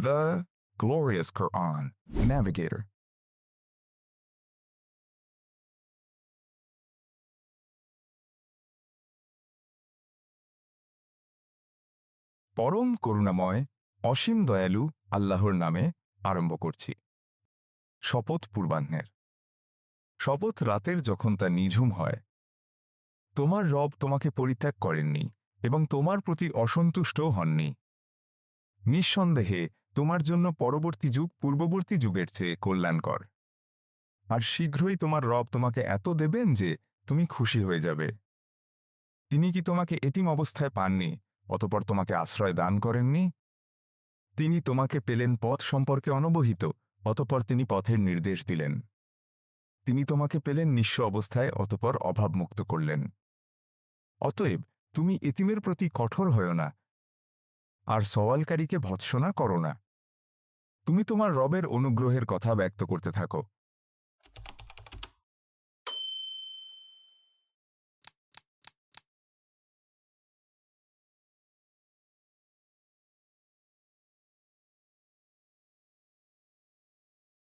The glorious Quran. Navigator. পরম করুণাময়, অসীম দয়ালু আল্লাহর নামে আরম্ভ করছি শপথ পূর্বাহ্নের শপথ রাতের যখন তা নিঝুম হয়, তোমার রব তোমাকে পরিত্যাগ করেননি এবং তোমার প্রতি অসন্তুষ্টও হননি নিঃসন্দেহে তোমার জন্য পরবর্তী যুগ পূর্ববর্তী যুগের চেয়ে কল্যাণকর। আর শীঘ্রই তোমার রব তোমাকে এত দেবেন যে তুমি খুশি হয়ে যাবে। তিনি কি তোমাকে এতিম অবস্থায় পাননি, অতপর তোমাকে আশ্রয় দান করেননি? তিনি তোমাকে পেলেন পথ সম্পর্কে অনবহিত, অতপর তিনি পথের নির্দেশ দিলেন। তিনি তোমাকে পেলেন নিঃস্ব অবস্থায়, অতপর অভাবমুক্ত করলেন। অতএব তুমি এতিমের প্রতি কঠোর হও না, আর সওয়ালকারীকে ভৎসনা করো না। তুমি তোমার রবের অনুগ্রহের কথা ব্যক্ত করতে থাকো।